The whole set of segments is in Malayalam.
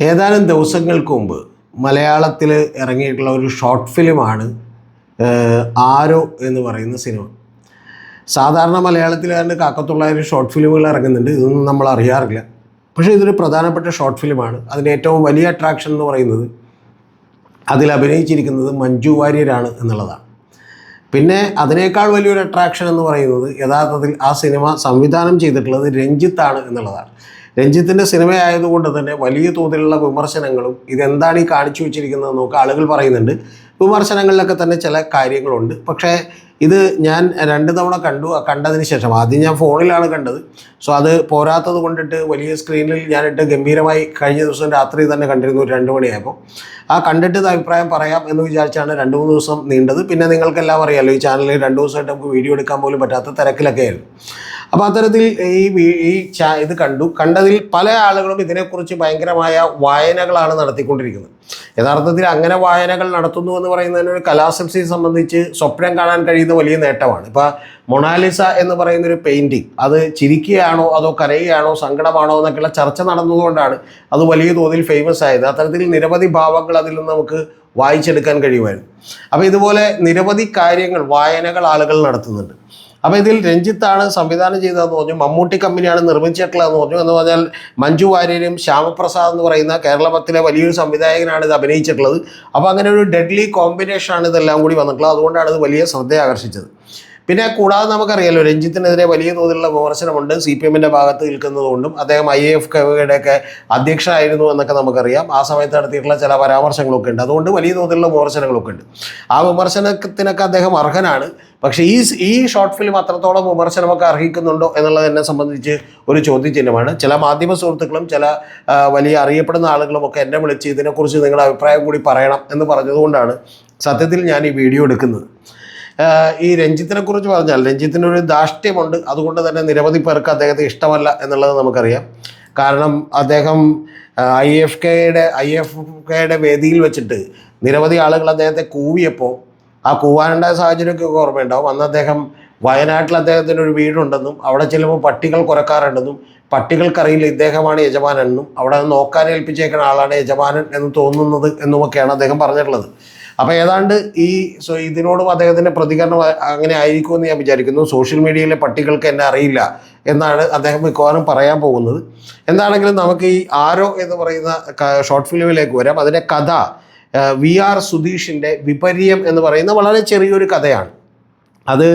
ഏതാനും ദിവസങ്ങൾക്ക് മുമ്പ് മലയാളത്തിൽ ഇറങ്ങിയിട്ടുള്ള ഒരു ഷോർട്ട് ഫിലിമാണ് ആരോ എന്ന് പറയുന്ന സിനിമ. സാധാരണ മലയാളത്തിൽ തന്നെ കാക്കത്തുള്ളൊരു ഷോർട്ട് ഫിലിമുകൾ ഇറങ്ങുന്നുണ്ട്. ഇതൊന്നും നമ്മൾ അറിയാറില്ല. പക്ഷേ ഇതൊരു പ്രധാനപ്പെട്ട ഷോർട്ട് ഫിലിമാണ്. അതിന് ഏറ്റവും വലിയ അട്രാക്ഷൻ എന്ന് പറയുന്നത് അതിൽ അഭിനയിച്ചിരിക്കുന്നത് മഞ്ജു വാര്യരാണ് എന്നുള്ളതാണ്. പിന്നെ അതിനേക്കാൾ വലിയൊരു അട്രാക്ഷൻ എന്ന് പറയുന്നത് യഥാർത്ഥത്തിൽ ആ സിനിമ സംവിധാനം ചെയ്തിട്ടുള്ളത് രഞ്ജിത്താണ് എന്നുള്ളതാണ്. രഞ്ജിത്തിന്റെ സിനിമയായതുകൊണ്ട് തന്നെ വലിയ തോതിലുള്ള വിമർശനങ്ങളും ഇതെന്താണ് ഈ കാണിച്ചു വെച്ചിരിക്കുന്നത് നോക്കുക ആളുകൾ പറയുന്നുണ്ട്. വിമർശനങ്ങളിലൊക്കെ തന്നെ ചില കാര്യങ്ങളുണ്ട്. പക്ഷേ ഇത് ഞാൻ രണ്ട് തവണ കണ്ടു കണ്ടതിന് ശേഷം. ആദ്യം ഞാൻ ഫോണിലാണ് കണ്ടത്. സോ അത് പോരാത്തത് കൊണ്ടിട്ട് വലിയ സ്ക്രീനിൽ ഞാനിട്ട് ഗംഭീരമായി കഴിഞ്ഞ ദിവസം രാത്രി തന്നെ കണ്ടിരുന്നു ഒരു രണ്ട് മണിയായപ്പോൾ. ആ കണ്ടിട്ട് അഭിപ്രായം പറയാം എന്ന് വിചാരിച്ചാണ് രണ്ട് മൂന്ന് ദിവസം നീണ്ടത്. പിന്നെ നിങ്ങൾക്കെല്ലാം അറിയാമല്ലോ ഈ ചാനലിൽ രണ്ട് ദിവസമായിട്ട് നമുക്ക് വീഡിയോ എടുക്കാൻ പോലും പറ്റാത്ത തിരക്കിലൊക്കെ ആയിരുന്നു. അപ്പോൾ അത്തരത്തിൽ ഈ ഈ ചാ ഇത് കണ്ടു. കണ്ടതിൽ പല ആളുകളും ഇതിനെക്കുറിച്ച് ഭയങ്കരമായ വായനകളാണ് നടത്തിക്കൊണ്ടിരിക്കുന്നത്. യഥാർത്ഥത്തിൽ അങ്ങനെ വായനകൾ നടത്തുന്നു എന്ന് പറയുന്നതിന് ഒരു കലാസംസ്ഥയെ സംബന്ധിച്ച് സ്വപ്നം കാണാൻ കഴിയുന്ന വലിയ നേട്ടമാണ്. ഇപ്പോൾ മൊണാലിസ എന്ന് പറയുന്ന ഒരു പെയിന്റിങ് അത് ചിരിക്കുകയാണോ അതോ കരയുകയാണോ സങ്കടമാണോ എന്നൊക്കെയുള്ള ചർച്ച നടന്നതുകൊണ്ടാണ് അത് വലിയ തോതിൽ ഫേമസ് ആയത്. അത്തരത്തിൽ നിരവധി ഭാവങ്ങൾ അതിൽ നിന്ന് നമുക്ക് വായിച്ചെടുക്കാൻ കഴിയുമായിരുന്നു. അപ്പോൾ ഇതുപോലെ നിരവധി കാര്യങ്ങൾ വായനകൾ ആളുകൾ നടത്തുന്നുണ്ട്. അപ്പോൾ ഇതിൽ രഞ്ജിത്താണ് സംവിധാനം ചെയ്തതെന്ന് പറഞ്ഞു മമ്മൂട്ടി കമ്പനിയാണ് നിർമ്മിച്ചിട്ടുള്ളതെന്ന് പറഞ്ഞു എന്ന് പറഞ്ഞാൽ മഞ്ജു വാര്യരും ശ്യാമപ്രസാദ് എന്ന് പറയുന്ന കേരളത്തിലെ വലിയൊരു സംവിധായകനാണ് ഇത് അഭിനയിച്ചിട്ടുള്ളത്. അപ്പോൾ അങ്ങനെ ഒരു ഡെഡ്ലി കോമ്പിനേഷനാണ് ഇതെല്ലാം കൂടി വന്നിട്ടുള്ളത്. അതുകൊണ്ടാണ് ഇത് വലിയ ശ്രദ്ധ ആകർഷിച്ചത് പിന്നെ കൂടാതെ നമുക്കറിയാലോ രഞ്ജിത്തിനെതിരെ വലിയ തോതിലുള്ള വിമർശനമുണ്ട്. സി പി എമ്മിന്റെ ഭാഗത്ത് നിൽക്കുന്നതുകൊണ്ടും അദ്ദേഹം ഐ എഫ് കെയുടെയൊക്കെ അധ്യക്ഷനായിരുന്നു എന്നൊക്കെ നമുക്കറിയാം. ആ സമയത്ത് നടത്തിയിട്ടുള്ള ചില പരാമർശങ്ങളൊക്കെ ഉണ്ട്. അതുകൊണ്ട് വലിയ തോതിലുള്ള വിമർശനങ്ങളൊക്കെ ഉണ്ട്. ആ വിമർശനത്തിനൊക്കെ അദ്ദേഹം അർഹനാണ്. പക്ഷേ ഈ ഈ ഷോർട്ട് ഫിലിം അത്രത്തോളം വിമർശനമൊക്കെ അർഹിക്കുന്നുണ്ടോ എന്നുള്ളത് എന്നെ സംബന്ധിച്ച് ഒരു ചോദ്യചിഹ്നമാണ്. ചില മാധ്യമ സുഹൃത്തുക്കളും ചില വലിയ അറിയപ്പെടുന്ന ആളുകളും ഒക്കെ എന്നെ വിളിച്ച് ഇതിനെക്കുറിച്ച് നിങ്ങളുടെ അഭിപ്രായം കൂടി പറയണം എന്ന് പറഞ്ഞതുകൊണ്ടാണ് സത്യത്തിൽ ഞാൻ ഈ വീഡിയോ എടുക്കുന്നത്. ഈ രഞ്ജിത്തിനെ കുറിച്ച് പറഞ്ഞാൽ രഞ്ജിത്തിന്റെ ഒരു ധാർഷ്ട്യമുണ്ട്. അതുകൊണ്ട് തന്നെ നിരവധി പേർക്ക് അദ്ദേഹത്തെ ഇഷ്ടമല്ല എന്നുള്ളത് നമുക്കറിയാം. കാരണം അദ്ദേഹം ഐ എഫ് കെയുടെ ഐ എഫ് കെയുടെ വേദിയിൽ വെച്ചിട്ട് നിരവധി ആളുകൾ അദ്ദേഹത്തെ കൂവിയപ്പോൾ ആ കൂവാനുണ്ടായ സാഹചര്യമൊക്കെ ഓർമ്മയുണ്ടാവും. അന്ന് അദ്ദേഹം വയനാട്ടിൽ അദ്ദേഹത്തിന് ഒരു വീടുണ്ടെന്നും അവിടെ ചെല്ലുമ്പോൾ പട്ടികൾ കുറക്കാറുണ്ടെന്നും പട്ടികൾക്കറിയില്ല ഇദ്ദേഹമാണ് യജമാനെന്നും അവിടെ നോക്കാൻ ഏൽപ്പിച്ചേക്കുന്ന ആളാണ് യജമാനൻ എന്ന് തോന്നുന്നത് എന്നുമൊക്കെയാണ് അദ്ദേഹം പറഞ്ഞിട്ടുള്ളത്. അപ്പോൾ ഏതാണ്ട് ഈ സോ ഇതിനോടും അദ്ദേഹത്തിന്റെ പ്രതികരണം അങ്ങനെ ആയിരിക്കുമെന്ന് ഞാൻ വിചാരിക്കുന്നു. സോഷ്യൽ മീഡിയയിലെ പട്ടികൾക്ക് എന്നെ അറിയില്ല എന്നാണ് അദ്ദേഹം മിക്കവാറും പറയാൻ പോകുന്നത്. എന്താണെങ്കിലും നമുക്ക് ഈ ആരോ എന്ന് പറയുന്ന ഷോർട്ട് ഫിലിമിലേക്ക് വരാം. അതിന്റെ കഥ വി ആർ സുധീഷിന്റെ വിപര്യം എന്ന് പറയുന്ന വളരെ ചെറിയൊരു കഥയാണ്. അത്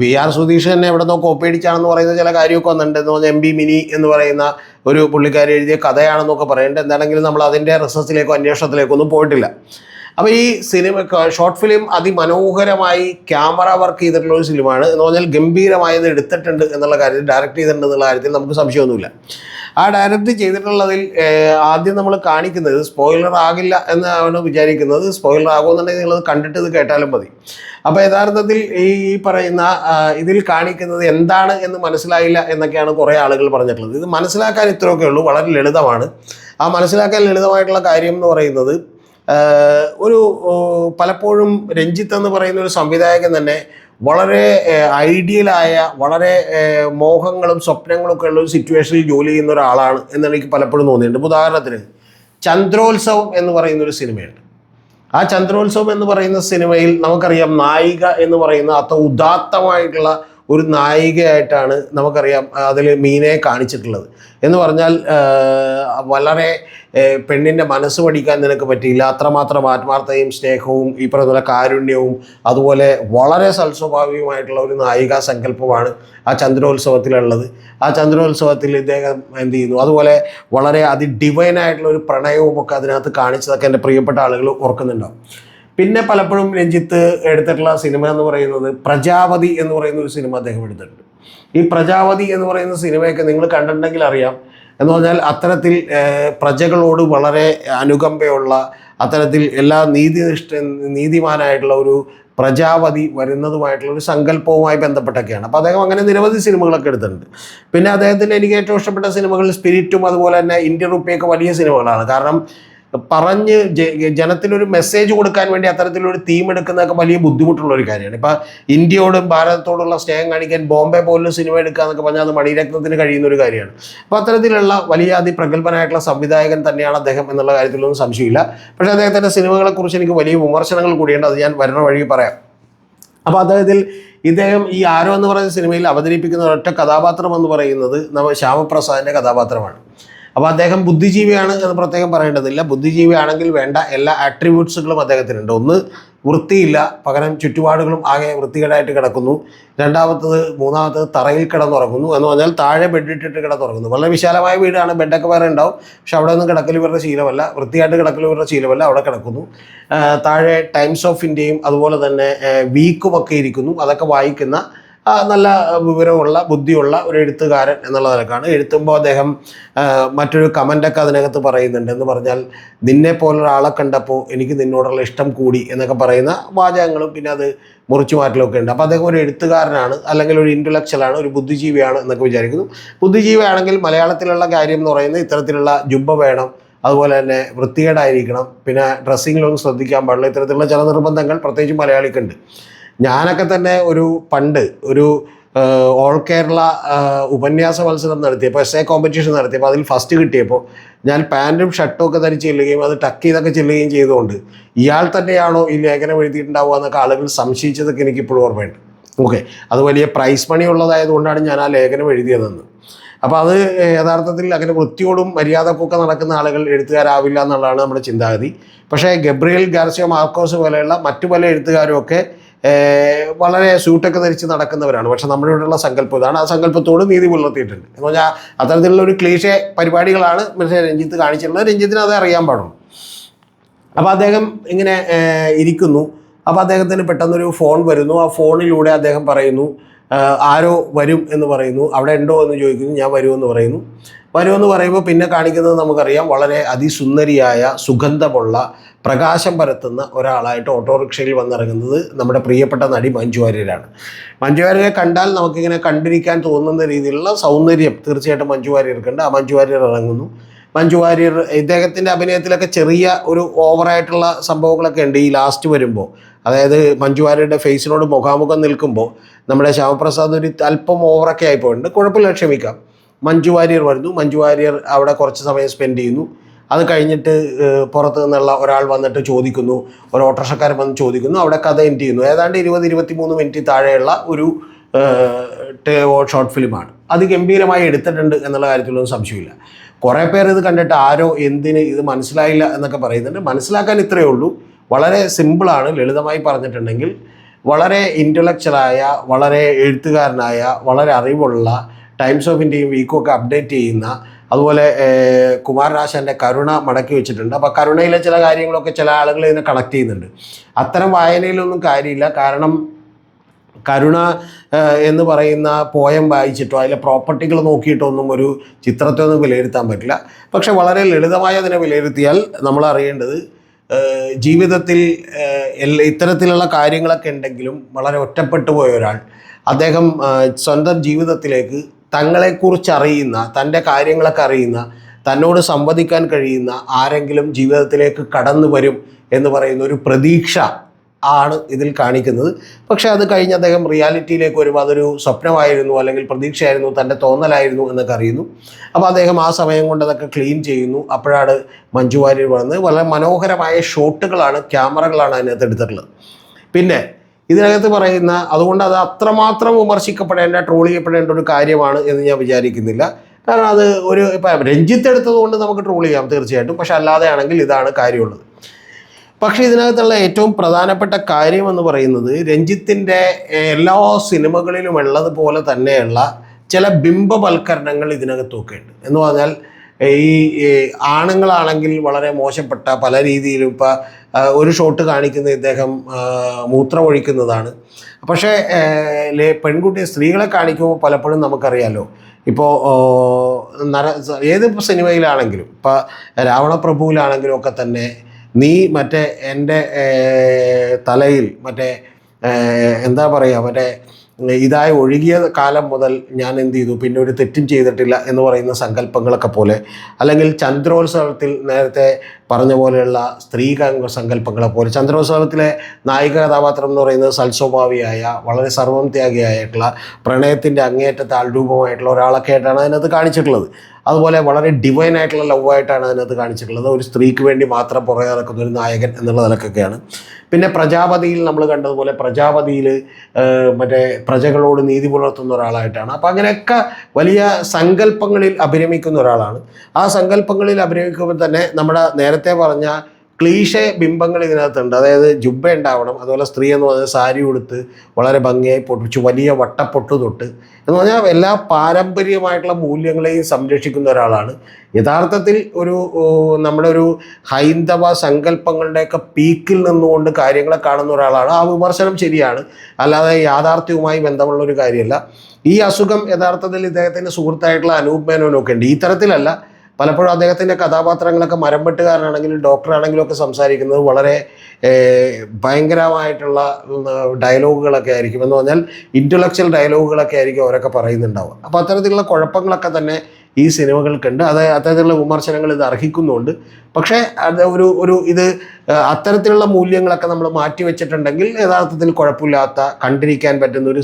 വി ആർ സുധീഷ് തന്നെ എവിടെ നിന്നോ കോപ്പി അടിച്ചാണെന്ന് പറയുന്ന ചില കാര്യമൊക്കെ വന്നിട്ട് എന്ന് പറഞ്ഞാൽ എം ബി മിനി എന്ന് പറയുന്ന ഒരു പുള്ളിക്കാരി എഴുതിയ കഥയാണെന്നൊക്കെ പറയുന്നുണ്ട്. എന്താണെങ്കിലും നമ്മൾ അതിന്റെ റിസർച്ചിലേക്കോ അന്വേഷണത്തിലേക്കോ ഒന്നും പോയിട്ടില്ല. അപ്പോൾ ഈ സിനിമ ഷോർട്ട് ഫിലിം അതിമനോഹരമായി ക്യാമറ വർക്ക് ചെയ്തിട്ടുള്ള ഒരു സിനിമയാണ്. എന്ന് പറഞ്ഞാൽ ഗംഭീരമായത് എടുത്തിട്ടുണ്ട് എന്നുള്ള കാര്യത്തിൽ ഡയറക്റ്റ് ചെയ്തിട്ടുണ്ട് എന്നുള്ള കാര്യത്തിൽ നമുക്ക് സംശയമൊന്നുമില്ല. ആ ഡയറക്റ്റ് ചെയ്തിട്ടുള്ളതിൽ ആദ്യം നമ്മൾ കാണിക്കുന്നത് സ്പോയിലർ ആകില്ല എന്നാണ് വിചാരിക്കുന്നത്. സ്പോയിലർ ആകുമെന്നുണ്ടെങ്കിൽ നിങ്ങളത് കണ്ടിട്ട് ഇത് കേട്ടാലും മതി. അപ്പോൾ യഥാർത്ഥത്തിൽ ഈ പറയുന്ന ഇതിൽ കാണിക്കുന്നത് എന്താണ് എന്ന് മനസ്സിലായില്ല എന്നൊക്കെയാണ് കുറേ ആളുകൾ പറഞ്ഞിട്ടുള്ളത്. ഇത് മനസ്സിലാക്കാൻ ഇത്രയൊക്കെ ഉള്ളൂ വളരെ ലളിതമാണ്. ആ മനസ്സിലാക്കാൻ ലളിതമായിട്ടുള്ള കാര്യം എന്ന് പറയുന്നത് ഒരു പലപ്പോഴും രഞ്ജിത്ത് എന്ന് പറയുന്ന ഒരു സംവിധായകൻ തന്നെ വളരെ ഐഡിയലായ വളരെ മോഹങ്ങളും സ്വപ്നങ്ങളും ഒക്കെ ഉള്ള ഒരു സിറ്റുവേഷനിൽ ജോലി ചെയ്യുന്ന ഒരാളാണ് എന്നാണ് എനിക്ക് പലപ്പോഴും തോന്നിയിട്ടുണ്ട്. ഉദാഹരണത്തിന് ചന്ദ്രോത്സവം എന്ന് പറയുന്ന ഒരു സിനിമയുണ്ട്. ആ ചന്ദ്രോത്സവം എന്ന് പറയുന്ന സിനിമയിൽ നമുക്കറിയാം നായിക എന്ന് പറയുന്ന അത്ര ഉദാത്തമായിട്ടുള്ള ഒരു നായികയായിട്ടാണ് നമുക്കറിയാം അതിൽ മീനയെ കാണിച്ചിട്ടുള്ളത്. എന്ന് പറഞ്ഞാൽ വളരെ പെണ്ണിന്റെ മനസ്സ് പഠിക്കാൻ നിനക്ക് പറ്റിയില്ല. അത്രമാത്രം ആത്മാർത്ഥതയും സ്നേഹവും ഈ പറയുന്ന കാരുണ്യവും അതുപോലെ വളരെ സൽസ്വഭാവികമായിട്ടുള്ള ഒരു നായികാ സങ്കല്പമാണ് ആ ചന്ദ്രോത്സവത്തിലുള്ളത്. ആ ചന്ദ്രോത്സവത്തിൽ ഇദ്ദേഹം എന്ത് ചെയ്യുന്നു? അതുപോലെ വളരെ അതി ആയിട്ടുള്ള ഒരു പ്രണയവും ഒക്കെ അതിനകത്ത് കാണിച്ചതൊക്കെ എന്റെ പ്രിയപ്പെട്ട ആളുകൾ ഓർക്കുന്നുണ്ടാവും. പിന്നെ പലപ്പോഴും രഞ്ജിത്ത് എടുത്തിട്ടുള്ള സിനിമ എന്ന് പറയുന്നത് പ്രജാപതി എന്ന് പറയുന്ന ഒരു സിനിമ അദ്ദേഹം എടുത്തിട്ടുണ്ട്. ഈ പ്രജാപതി എന്ന് പറയുന്ന സിനിമയൊക്കെ നിങ്ങൾ കണ്ടിട്ടുണ്ടെങ്കിൽ അറിയാം. എന്ന് പറഞ്ഞാൽ അത്തരത്തിൽ പ്രജകളോട് വളരെ അനുകമ്പയുള്ള അത്തരത്തിൽ എല്ലാ നീതിനിഷ്ഠ നീതിമാനായിട്ടുള്ള ഒരു പ്രജാപതി വരുന്നതുമായിട്ടുള്ള ഒരു സങ്കല്പവുമായി ബന്ധപ്പെട്ടൊക്കെയാണ്. അപ്പോൾ അദ്ദേഹം അങ്ങനെ നിരവധി സിനിമകളൊക്കെ എടുത്തിട്ടുണ്ട്. പിന്നെ അദ്ദേഹത്തിന്റെ എനിക്ക് ഏറ്റവും ഇഷ്ടപ്പെട്ട സിനിമകൾ സ്പിരിറ്റും അതുപോലെ തന്നെ ഇന്ത്യൻ റുപ്പിയൊക്കെ വലിയ സിനിമകളാണ്. കാരണം പറഞ്ഞ് ജനത്തിനൊരു മെസ്സേജ് കൊടുക്കാൻ വേണ്ടി അത്തരത്തിലൊരു തീം എടുക്കുന്നതൊക്കെ വലിയ ബുദ്ധിമുട്ടുള്ള ഒരു കാര്യമാണ്. ഇപ്പം ഇന്ത്യയോടും ഭാരതത്തോടുള്ള സ്നേഹം കാണിക്കാൻ ബോംബെ പോലുള്ള സിനിമ എടുക്കുക എന്നൊക്കെ പറഞ്ഞാൽ അത് മണിരത്നത്തിന് കഴിയുന്ന ഒരു കാര്യമാണ്. അപ്പോൾ അത്തരത്തിലുള്ള വലിയ അതിപ്രഗത്ഭനായിട്ടുള്ള സംവിധായകൻ തന്നെയാണ് അദ്ദേഹം എന്നുള്ള കാര്യത്തിലൊന്നും സംശയമില്ല. പക്ഷേ അദ്ദേഹത്തിന്റെ സിനിമകളെക്കുറിച്ച് എനിക്ക് വലിയ വിമർശനങ്ങൾ കൂടിയുണ്ട്. അത് ഞാൻ വരുന്ന വഴി പറയാം. അപ്പോൾ അദ്ദേഹത്തിൽ ഇദ്ദേഹം ഈ ആരോ എന്ന് പറയുന്ന സിനിമയിൽ അവതരിപ്പിക്കുന്ന ഒരൊറ്റ കഥാപാത്രം എന്ന് പറയുന്നത് നമ്മൾ ശ്യാമപ്രസാദിന്റെ കഥാപാത്രമാണ്. അപ്പോൾ അദ്ദേഹം ബുദ്ധിജീവിയാണ് എന്ന് പ്രത്യേകം പറയേണ്ടതില്ല. ബുദ്ധിജീവിയാണെങ്കിൽ വേണ്ട എല്ലാ ആട്രിബ്യൂട്ട്സുകളും അദ്ദേഹത്തിനുണ്ട്. ഒന്ന് വൃത്തിയില്ല. പകരം ചുറ്റുപാടുകളും ആകെ വൃത്തികേടായിട്ട് കിടക്കുന്നു. രണ്ടാമത്തത് മൂന്നാമത്തത് തറയിൽ കിടന്നുറങ്ങുന്നു എന്ന് പറഞ്ഞാൽ താഴെ ബെഡിട്ടിട്ട് കിടന്നുറങ്ങുന്നു. വളരെ വിശാലമായ വീടാണ്. ബെഡൊക്കെ വേറെ ഉണ്ടാവും. പക്ഷെ അവിടെ ഒന്നും കിടക്കൽ ഇവരുടെ ശീലമല്ല. വൃത്തിയായിട്ട് കിടക്കൽ ഇവരുടെ ശീലമല്ല. അവിടെ കിടക്കുന്നു. താഴെ ടൈംസ് ഓഫ് ഇന്ത്യയും അതുപോലെ തന്നെ വീക്കുമൊക്കെ ഇരിക്കുന്നു. അതൊക്കെ വായിക്കുന്ന നല്ല വിവരമുള്ള ബുദ്ധിയുള്ള ഒരു എഴുത്തുകാരൻ എന്നുള്ള നിലക്കാണ്. എഴുത്തുമ്പോൾ അദ്ദേഹം മറ്റൊരു കമന്റൊക്കെ അതിനകത്ത് പറയുന്നുണ്ട്. എന്ന് പറഞ്ഞാൽ നിന്നെ പോലൊരാളെ കണ്ടപ്പോൾ എനിക്ക് നിന്നോടുള്ള ഇഷ്ടം കൂടി എന്നൊക്കെ പറയുന്ന വാചകങ്ങളും പിന്നെ അത് മുറിച്ചു മാറ്റലൊക്കെ ഉണ്ട്. അപ്പോൾ അദ്ദേഹം ഒരു എഴുത്തുകാരനാണ് അല്ലെങ്കിൽ ഒരു ഇന്റലക്ച്വലാണ് ഒരു ബുദ്ധിജീവിയാണ് എന്നൊക്കെ വിചാരിക്കുന്നു. ബുദ്ധിജീവിയാണെങ്കിൽ മലയാളത്തിലുള്ള കാര്യം എന്ന് പറയുന്നത് ഇത്തരത്തിലുള്ള ജുബ്ബ വേണം അതുപോലെ തന്നെ വൃത്തികേടായിരിക്കണം പിന്നെ ഡ്രസ്സിങ്ങിലൊന്നും ശ്രദ്ധിക്കാൻ പാടില്ല ഇത്തരത്തിലുള്ള ചില നിർബന്ധങ്ങൾ പ്രത്യേകിച്ച് മലയാളിക്കുണ്ട് ഞാനൊക്കെ തന്നെ ഒരു പണ്ട് ഒരു ഓൾ കേരള ഉപന്യാസ മത്സരം നടത്തിയപ്പോൾ എസ് എ കോമ്പറ്റീഷൻ നടത്തിയപ്പോൾ അതിൽ ഫസ്റ്റ് കിട്ടിയപ്പോൾ ഞാൻ പാന്റും ഷർട്ടും ഒക്കെ ധരിച്ച് ചെല്ലുകയും അത് ടക്ക് ചെയ്തൊക്കെ ചെല്ലുകയും ചെയ്തുകൊണ്ട് ഇയാൾ തന്നെയാണോ ഈ ലേഖനം എഴുതിയിട്ടുണ്ടാവുക എന്നൊക്കെ ആളുകൾ സംശയിച്ചതൊക്കെ എനിക്കിപ്പോഴും ഓർമ്മയുണ്ട്. ഓക്കെ അത് വലിയ പ്രൈസ് മണി ഉള്ളതായതുകൊണ്ടാണ് ഞാൻ ആ ലേഖനം എഴുതിയതെന്ന്. അപ്പോൾ അത് യഥാർത്ഥത്തിൽ അങ്ങനെ വൃത്തിയോടും മര്യാദക്കൊക്കെ നടക്കുന്ന ആളുകൾ എഴുത്തുകാരാവില്ല എന്നുള്ളതാണ് നമ്മുടെ ചിന്താഗതി. പക്ഷേ ഗബ്രിയൽ ഗാർസിയോ മാർക്കോസ് പോലെയുള്ള മറ്റു പല എഴുത്തുകാരും ഒക്കെ വളരെ സ്യൂട്ടൊക്കെ ധരിച്ച് നടക്കുന്നവരാണ്. പക്ഷെ നമ്മുടെ ഇവിടെയുള്ള സങ്കല്പം ഇതാണ്. ആ സങ്കല്പത്തോട് നീതി പുലർത്തിയിട്ടുണ്ട്. എന്ന് പറഞ്ഞാൽ അത്തരത്തിലുള്ള ഒരു ക്ലീശെ പരിപാടികളാണ് മനുഷ്യ രഞ്ജിത്ത് കാണിച്ചിട്ടുള്ളത് രഞ്ജിത്തിന് അത് അറിയാൻ പാടുള്ളൂ. അപ്പോൾ അദ്ദേഹം ഇങ്ങനെ ഇരിക്കുന്നു. അപ്പോൾ അദ്ദേഹത്തിന് പെട്ടെന്നൊരു ഫോൺ വരുന്നു. ആ ഫോണിലൂടെ അദ്ദേഹം പറയുന്നു ആരോ വരും എന്ന് പറയുന്നു. അവിടെ ഉണ്ടോ? എന്ന് ചോദിക്കുന്നു. ഞാൻ വരുമെന്ന് പറയുന്നു. വരുമെന്ന് പറയുമ്പോൾ പിന്നെ കാണിക്കുന്നത് നമുക്കറിയാം. വളരെ അതിസുന്ദരിയായ സുഗന്ധമുള്ള പ്രകാശം പരത്തുന്ന ഒരാളായിട്ട് ഓട്ടോറിക്ഷയിൽ വന്നിറങ്ങുന്നത് നമ്മുടെ പ്രിയപ്പെട്ട നടി മഞ്ജു വാര്യരാണ്. മഞ്ജു വാര്യരെ കണ്ടാൽ നമുക്കിങ്ങനെ കണ്ടിരിക്കാൻ തോന്നുന്ന രീതിയിലുള്ള സൗന്ദര്യം തീർച്ചയായിട്ടും മഞ്ജു വാര്യർക്കുണ്ട്. ആ മഞ്ജു വാര്യർ ഇറങ്ങുന്നു. മഞ്ജു വാര്യർ ഇദ്ദേഹത്തിന്റെ അഭിനയത്തിലൊക്കെ ചെറിയ ഒരു ഓവറായിട്ടുള്ള സംഭവങ്ങളൊക്കെ ഉണ്ട് ഈ ലാസ്റ്റ് വരുമ്പോൾ അതായത് മഞ്ജു വാര്യരുടെ ഫേസിനോട് മുഖാമുഖം നിൽക്കുമ്പോൾ നമ്മുടെ ശ്യാമപ്രസാദ് ഒരു അല്പം ഓവറൊക്കെ ആയിപ്പോയിട്ടുണ്ട്. കുഴപ്പമില്ല ക്ഷമിക്കാം. മഞ്ജു വാര്യർ വരുന്നു. മഞ്ജു വാര്യർ അവിടെ കുറച്ച് സമയം സ്പെൻഡ് ചെയ്യുന്നു. അത് കഴിഞ്ഞിട്ട് പുറത്തു നിന്നുള്ള ഒരാൾ വന്നിട്ട് ചോദിക്കുന്നു. ഒരു ഓട്ടോറിക്ഷക്കാരൻ വന്ന് ചോദിക്കുന്നു. അവിടെ കഥ എൻഡ് ചെയ്യുന്നു. ഏതാണ്ട് ഇരുപത് ഇരുപത്തി മൂന്ന് മിനിറ്റ് താഴെയുള്ള ഒരു ഷോർട്ട് ഫിലിമാണ് അത് ഗംഭീരമായി എടുത്തിട്ടുണ്ട് എന്നുള്ള കാര്യത്തിലൊന്നും സംശയമില്ല. കുറേ പേർ ഇത് കണ്ടിട്ട് ആരോ എന്തിന് ഇത് മനസ്സിലായില്ല എന്നൊക്കെ പറയുന്നുണ്ട്. മനസ്സിലാക്കാൻ ഇത്രയേ ഉള്ളൂ. വളരെ സിമ്പിളാണ് ലളിതമായി പറഞ്ഞിട്ടുണ്ടെങ്കിൽ വളരെ ഇന്റലക്ച്വലായ വളരെ എഴുത്തുകാരനായ വളരെ അറിവുള്ള ടൈംസ് ഓഫ് ഇന്ത്യയും വീക്കും ഒക്കെ അപ്ഡേറ്റ് ചെയ്യുന്ന അതുപോലെ കുമാരനാശാന്റെ കരുണ മടക്കി വെച്ചിട്ടുണ്ട്. അപ്പോൾ കരുണയിലെ ചില കാര്യങ്ങളൊക്കെ ചില ആളുകൾ ഇതിനെ കണക്ട് ചെയ്യുന്നുണ്ട്. അത്തരം വായനയിലൊന്നും കാര്യമില്ല. കാരണം കരുണ എന്ന് പറയുന്ന പോയം വായിച്ചിട്ടോ അതിലെ പ്രോപ്പർട്ടികൾ നോക്കിയിട്ടോ ഒന്നും ഒരു ചിത്രത്തെ ഒന്നും വിലയിരുത്താൻ പറ്റില്ല. പക്ഷെ വളരെ ലളിതമായി അതിനെ വിലയിരുത്തിയാൽ നമ്മൾ അറിയേണ്ടത് ജീവിതത്തിൽ എല്ലാ ഇത്തരത്തിലുള്ള കാര്യങ്ങളൊക്കെ ഉണ്ടെങ്കിലും വളരെ ഒറ്റപ്പെട്ടു പോയ ഒരാൾ അദ്ദേഹം സ്വന്തം ജീവിതത്തിലേക്ക് തങ്ങളെക്കുറിച്ച് അറിയുന്ന തന്റെ കാര്യങ്ങളൊക്കെ അറിയുന്ന തന്നോട് സംവദിക്കാൻ കഴിയുന്ന ആരെങ്കിലും ജീവിതത്തിലേക്ക് കടന്നു വരും എന്ന് പറയുന്ന ഒരു പ്രതീക്ഷ ആണ് ഇതിൽ കാണിക്കുന്നത്. പക്ഷേ അത് കഴിഞ്ഞ് അദ്ദേഹം റിയാലിറ്റിയിലേക്ക് വരുമ്പോൾ അതൊരു സ്വപ്നമായിരുന്നു അല്ലെങ്കിൽ പ്രതീക്ഷയായിരുന്നു തന്റെ തോന്നലായിരുന്നു എന്നൊക്കെ അറിയുന്നു. അപ്പോൾ അദ്ദേഹം ആ സമയം കൊണ്ട് അതൊക്കെ ക്ലീൻ ചെയ്യുന്നു. അപ്പോഴാണ് മഞ്ജു വാര്യർ വന്നത്. വളരെ മനോഹരമായ ഷോട്ടുകളാണ് ക്യാമറകളാണ് അതിനകത്ത് എടുത്തിട്ടുള്ളത്. പിന്നെ ഇതിനകത്ത് പറയുന്ന അതുകൊണ്ട് അത് അത്രമാത്രം വിമർശിക്കപ്പെടേണ്ട ട്രോൾ ചെയ്യപ്പെടേണ്ട ഒരു കാര്യമാണ് എന്ന് ഞാൻ വിചാരിക്കുന്നില്ല. കാരണം അത് ഒരു ഇപ്പം രഞ്ജിത്ത് എടുത്തത് കൊണ്ട് നമുക്ക് ട്രോൾ ചെയ്യാം തീർച്ചയായിട്ടും. പക്ഷെ അല്ലാതെയാണെങ്കിൽ ഇതാണ് കാര്യമുള്ളത്. പക്ഷേ ഇതിനകത്തുള്ള ഏറ്റവും പ്രധാനപ്പെട്ട കാര്യം എന്ന് പറയുന്നത് രഞ്ജിത്തിന്റെ എല്ലാ സിനിമകളിലും ഉള്ളതുപോലെ തന്നെയുള്ള ചില ബിംബവൽക്കരണങ്ങൾ ഇതിനകത്തൊക്കെ ഉണ്ട് എന്ന് പറഞ്ഞാൽ ഈ ആണുങ്ങളാണെങ്കിൽ വളരെ മോശപ്പെട്ട പല രീതിയിലും ഇപ്പം ഒരു ഷോട്ട് കാണിക്കുന്ന ഇദ്ദേഹം മൂത്രമൊഴിക്കുന്നതാണ്. പക്ഷേ ആ, ലേ- പെൺകുട്ടി സ്ത്രീകളെ കാണിക്കുമ്പോൾ പലപ്പോഴും നമുക്കറിയാലോ ഇപ്പോൾ നര ഏത് സിനിമയിലാണെങ്കിലും ഇപ്പം രാവണപ്രഭുവിലാണെങ്കിലും ഒക്കെ തന്നെ നീ മറ്റേ എന്റെ തലയിൽ മറ്റേ എന്താ പറയുക മറ്റേ ഇതായി ഒഴുകിയ കാലം മുതൽ ഞാൻ എന്ത് ചെയ്തു? പിന്നെ ഒരു തെറ്റും ചെയ്തിട്ടില്ല എന്ന് പറയുന്ന സങ്കല്പങ്ങളൊക്കെ പോലെ. അല്ലെങ്കിൽ ചന്ദ്രോത്സവത്തിൽ നേരത്തെ പറഞ്ഞ പോലെയുള്ള സ്ത്രീ സങ്കല്പങ്ങളെ പോലെ ചന്ദ്രോത്സവത്തിലെ നായിക കഥാപാത്രം എന്ന് പറയുന്നത് സൽസ്വഭാവിയായ വളരെ സർവം ത്യാഗിയായിട്ടുള്ള പ്രണയത്തിന്റെ അങ്ങേയറ്റത്തെ ആൾരൂപമായിട്ടുള്ള ഒരാളൊക്കെ ആയിട്ടാണ് അതിനകത്ത് കാണിച്ചിട്ടുള്ളത്. അതുപോലെ വളരെ ഡിവൈൻ ആയിട്ടുള്ള ലവ് ആയിട്ടാണ് അതിനകത്ത് കാണിച്ചിട്ടുള്ളത്. ഒരു സ്ത്രീക്ക് വേണ്ടി മാത്രം പുറകെ നടക്കുന്ന ഒരു നായകൻ എന്നുള്ള നിലക്കൊക്കെയാണ്. പിന്നെ പ്രജാപതിയിൽ നമ്മൾ കണ്ടതുപോലെ പ്രജാപതിയിൽ മറ്റേ പ്രജകളോട് നീതി പുലർത്തുന്ന ഒരാളായിട്ടാണ്. അപ്പോൾ അങ്ങനെയൊക്കെ വലിയ സങ്കല്പങ്ങളിൽ അഭിരമിക്കുന്ന ഒരാളാണ്. ആ സങ്കല്പങ്ങളിൽ അഭിരമിക്കുമ്പോൾ തന്നെ നമ്മുടെ നേരത്തെ പറഞ്ഞ ക്ലീഷെ ബിംബങ്ങൾ ഇതിനകത്തുണ്ട്. അതായത് ജുബ്ബ ഉണ്ടാവണം അതുപോലെ സ്ത്രീ എന്ന് പറഞ്ഞാൽ സാരി ഉടുത്ത് വളരെ ഭംഗിയായി പൊട്ടിച്ച് വലിയ വട്ടപ്പൊട്ട് തൊട്ട് എന്ന് പറഞ്ഞാൽ എല്ലാ പാരമ്പര്യമായിട്ടുള്ള മൂല്യങ്ങളെയും സംരക്ഷിക്കുന്ന ഒരാളാണ്. യഥാർത്ഥത്തിൽ ഒരു നമ്മുടെ ഒരു ഹൈന്ദവ സങ്കല്പങ്ങളുടെയൊക്കെ പീക്കിൽ നിന്നുകൊണ്ട് കാര്യങ്ങളെ കാണുന്ന ഒരാളാണ്. ആ വിമർശനം ശരിയാണ്. അല്ലാതെ യാഥാർത്ഥ്യവുമായി ബന്ധമുള്ള ഒരു കാര്യമല്ല. ഈ അസുഖം യഥാർത്ഥത്തിൽ ഇദ്ദേഹത്തിന്റെ സുഹൃത്തായിട്ടുള്ള അനൂപ് മേനോനൊക്കെ ഉണ്ട്. ഈ തരത്തിലല്ല. പലപ്പോഴും അദ്ദേഹത്തിന്റെ കഥാപാത്രങ്ങളൊക്കെ മരംപെട്ടുകാരനാണെങ്കിലും ഡോക്ടറാണെങ്കിലും ഒക്കെ സംസാരിക്കുന്നത് വളരെ ഭയങ്കരമായിട്ടുള്ള ഡയലോഗുകളൊക്കെ ആയിരിക്കും. എന്ന് പറഞ്ഞാൽ ഇന്റലക്ച്വൽ ഡയലോഗുകളൊക്കെ ആയിരിക്കും അവരൊക്കെ പറയുന്നുണ്ടാവുക. അപ്പോൾ അത്തരത്തിലുള്ള കുഴപ്പങ്ങളൊക്കെ തന്നെ ഈ സിനിമകൾക്കുണ്ട്. അത് അത്തരത്തിലുള്ള വിമർശനങ്ങൾ ഇത് അർഹിക്കുന്നുണ്ട്. പക്ഷേ അത് ഒരു ഒരു ഇത് അത്തരത്തിലുള്ള മൂല്യങ്ങളൊക്കെ നമ്മൾ മാറ്റി വെച്ചിട്ടുണ്ടെങ്കിൽ യഥാർത്ഥത്തിൽ കുഴപ്പമില്ലാത്ത കണ്ടിരിക്കാൻ പറ്റുന്ന ഒരു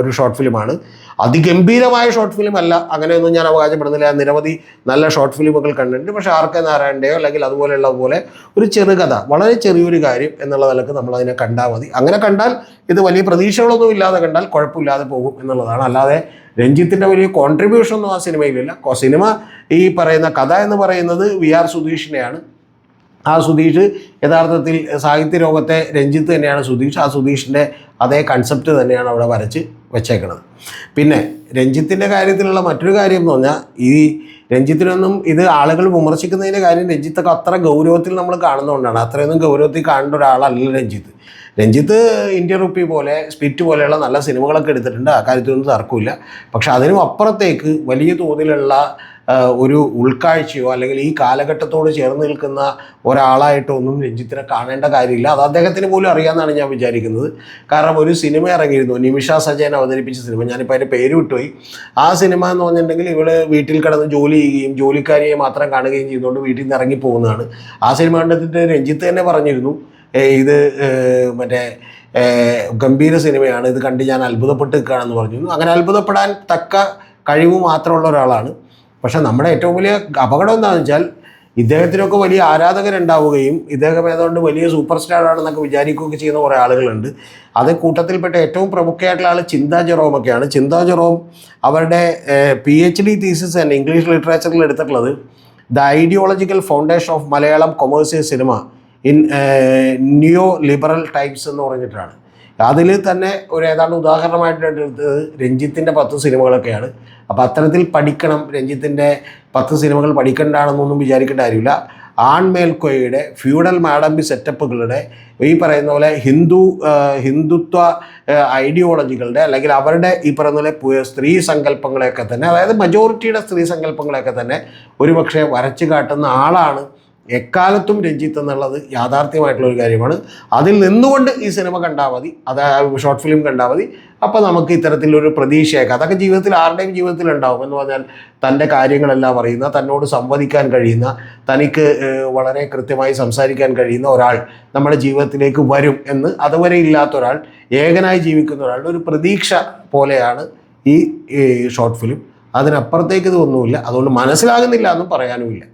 ഒരു ഷോർട്ട് ഫിലിമാണ്. അതിഗംഭീരമായ ഷോർട്ട് ഫിലിം അല്ല. അങ്ങനെയൊന്നും ഞാൻ അവകാശപ്പെടുന്നില്ല. നിരവധി നല്ല ഷോർട്ട് ഫിലിമുകൾ കണ്ടിട്ടുണ്ട്. പക്ഷേ ആർ കെ നാരായണന്റെയോ അല്ലെങ്കിൽ അതുപോലെയുള്ള പോലെ ഒരു ചെറുകഥ വളരെ ചെറിയൊരു കാര്യം എന്നുള്ള നിലയ്ക്ക് നമ്മൾ അതിനെ കണ്ടാൽ മതി. അങ്ങനെ കണ്ടാൽ ഇത് വലിയ പ്രതീക്ഷകളൊന്നും ഇല്ലാതെ കണ്ടാൽ കുഴപ്പമില്ലാതെ പോകും എന്നുള്ളതാണ്. അല്ലാതെ രഞ്ജിത്തിന്റെ വലിയ കോൺട്രിബ്യൂഷൻ ഒന്നും ആ സിനിമയിലില്ല. സിനിമ ഈ പറയുന്ന കഥ എന്ന് പറയുന്നത് വി ആർ സുധീഷിനെയാണ്. ആ സുധീഷ് യഥാർത്ഥത്തിൽ സാഹിത്യ ലോകത്തെ രഞ്ജിത്ത് തന്നെയാണ് സുധീഷ്. ആ സുധീഷിന്റെ അതേ കൺസെപ്റ്റ് തന്നെയാണ് അവിടെ വരച്ച് വെച്ചേക്കുന്നത് പിന്നെ രഞ്ജിത്തിന്റെ കാര്യത്തിലുള്ള മറ്റൊരു കാര്യം എന്ന് പറഞ്ഞാൽ ഈ രഞ്ജിത്തിനൊന്നും ഇത് ആളുകൾ വിമർശിക്കുന്നതിന്റെ കാര്യം രഞ്ജിത്തൊക്കെ അത്ര ഗൗരവത്തിൽ നമ്മൾ കാണുന്നതുകൊണ്ടാണ് അത്രയൊന്നും ഗൗരവത്തിൽ കാണേണ്ട ഒരാളല്ല രഞ്ജിത്ത്. രഞ്ജിത്ത് ഇന്ത്യ റുപ്പി പോലെ സ്പിറ്റ് പോലെയുള്ള നല്ല സിനിമകളൊക്കെ എടുത്തിട്ടുണ്ട്. ആ കാര്യത്തിലൊന്നും തർക്കമില്ല. പക്ഷെ അതിനും അപ്പുറത്തേക്ക് വലിയ തോതിലുള്ള ഒരു ഉൾക്കാഴ്ചയോ അല്ലെങ്കിൽ ഈ കാലഘട്ടത്തോട് ചേർന്ന് നിൽക്കുന്ന ഒരാളായിട്ടോ ഒന്നും രഞ്ജിത്തിനെ കാണേണ്ട കാര്യമില്ല. അത് അദ്ദേഹത്തിന് പോലും അറിയാമെന്നാണ് ഞാൻ വിചാരിക്കുന്നത്. കാരണം ഒരു സിനിമ ഇറങ്ങിയിരുന്നു. നിമിഷ സജയൻ അവതരിപ്പിച്ച സിനിമ. ഞാനിപ്പോൾ അതിന്റെ പേര് വിട്ടുപോയി. ആ സിനിമ എന്ന് പറഞ്ഞിട്ടുണ്ടെങ്കിൽ ഇവൾ വീട്ടിൽ കിടന്ന് ജോലി ചെയ്യുകയും ജോലിക്കാരിയെ മാത്രം കാണുകയും ചെയ്തുകൊണ്ട് വീട്ടിൽ നിന്ന് ഇറങ്ങി പോകുന്നതാണ്. ആ സിനിമ കണ്ടിട്ട് രഞ്ജിത്ത് തന്നെ പറഞ്ഞിരുന്നു "ഏ, ഇത് മറ്റേ ഗംഭീര സിനിമയാണ്. ഇത് കണ്ട് ഞാൻ അത്ഭുതപ്പെട്ട് നിൽക്കുകയാണെന്ന് പറഞ്ഞു അങ്ങനെ അത്ഭുതപ്പെടാൻ തക്ക കഴിവ് മാത്രമുള്ള ഒരാളാണ്. പക്ഷെ നമ്മുടെ ഏറ്റവും വലിയ അപകടം എന്താണെന്ന് വെച്ചാൽ ഇദ്ദേഹത്തിനൊക്കെ വലിയ ആരാധകരുണ്ടാവുകയും ഇദ്ദേഹം ഏതാണ്ട് വലിയ സൂപ്പർ സ്റ്റാർ ആണെന്നൊക്കെ വിചാരിക്കുകയൊക്കെ ചെയ്യുന്ന കുറേ ആളുകളുണ്ട്. അത് കൂട്ടത്തിൽപ്പെട്ട ഏറ്റവും പ്രമുഖയായിട്ടുള്ള ആൾ ചിന്താ ജെറോമൊക്കെയാണ്. ചിന്താ ജെറോം അവരുടെ പി എച്ച് ഡി തീസിസ് തന്നെ ഇംഗ്ലീഷ് ലിറ്ററേച്ചറിൽ എടുത്തിട്ടുള്ളത് the ideological foundation of Malayalam commercial cinema in new liberal times എന്ന് പറഞ്ഞിട്ടാണ്. അതിൽ തന്നെ ഒരു ഏതാണ്ട് ഉദാഹരണമായിട്ട് എടുത്തത് രഞ്ജിത്തിന്റെ പത്ത് സിനിമകളൊക്കെയാണ്. അപ്പോൾ അത്തരത്തിൽ പഠിക്കണം. രഞ്ജിത്തിന്റെ പത്ത് സിനിമകൾ പഠിക്കേണ്ടതാണെന്നൊന്നും വിചാരിക്കേണ്ട കാര്യമില്ല. ആൺമേൽക്കോയുടെ ഫ്യൂഡൽ മാഡംബി സെറ്റപ്പുകളുടെ ഈ പറയുന്ന പോലെ ഹിന്ദു ഹിന്ദുത്വ ഐഡിയോളജികളുടെ അല്ലെങ്കിൽ അവരുടെ ഈ പറയുന്ന പോലെ സ്ത്രീ സങ്കല്പങ്ങളെയൊക്കെ തന്നെ അതായത് മജോറിറ്റിയുടെ സ്ത്രീ സങ്കല്പങ്ങളെയൊക്കെ തന്നെ ഒരുപക്ഷെ വരച്ചു കാട്ടുന്ന ആളാണ് എക്കാലത്തും രഞ്ജിത്ത് എന്നുള്ളത് യാഥാർത്ഥ്യമായിട്ടുള്ള ഒരു കാര്യമാണ്. അതിൽ നിന്നുകൊണ്ട് ഈ സിനിമ കണ്ടാൽ മതി. അത് ഷോർട്ട് ഫിലിം കണ്ടാൽ മതി. അപ്പോൾ നമുക്ക് ഇത്തരത്തിലൊരു പ്രതീക്ഷയൊക്കെ അതൊക്കെ ജീവിതത്തിൽ ആരുടെയും ജീവിതത്തിൽ ഉണ്ടാവും എന്ന് പറഞ്ഞാൽ തന്റെ കാര്യങ്ങളെല്ലാം അറിയുന്ന തന്നോട് സംവദിക്കാൻ കഴിയുന്ന തനിക്ക് വളരെ കൃത്യമായി സംസാരിക്കാൻ കഴിയുന്ന ഒരാൾ നമ്മുടെ ജീവിതത്തിലേക്ക് വരും എന്ന് അതുവരെ ഇല്ലാത്ത ഒരാൾ ഏകനായി ജീവിക്കുന്ന ഒരാളുടെ ഒരു പ്രതീക്ഷ പോലെയാണ് ഈ ഈ ഷോർട്ട് ഫിലിം അതിനപ്പുറത്തേക്ക് ഇതൊന്നുമില്ല. അതുകൊണ്ട് മനസ്സിലാകുന്നില്ല എന്നും പറയാനുമില്ല.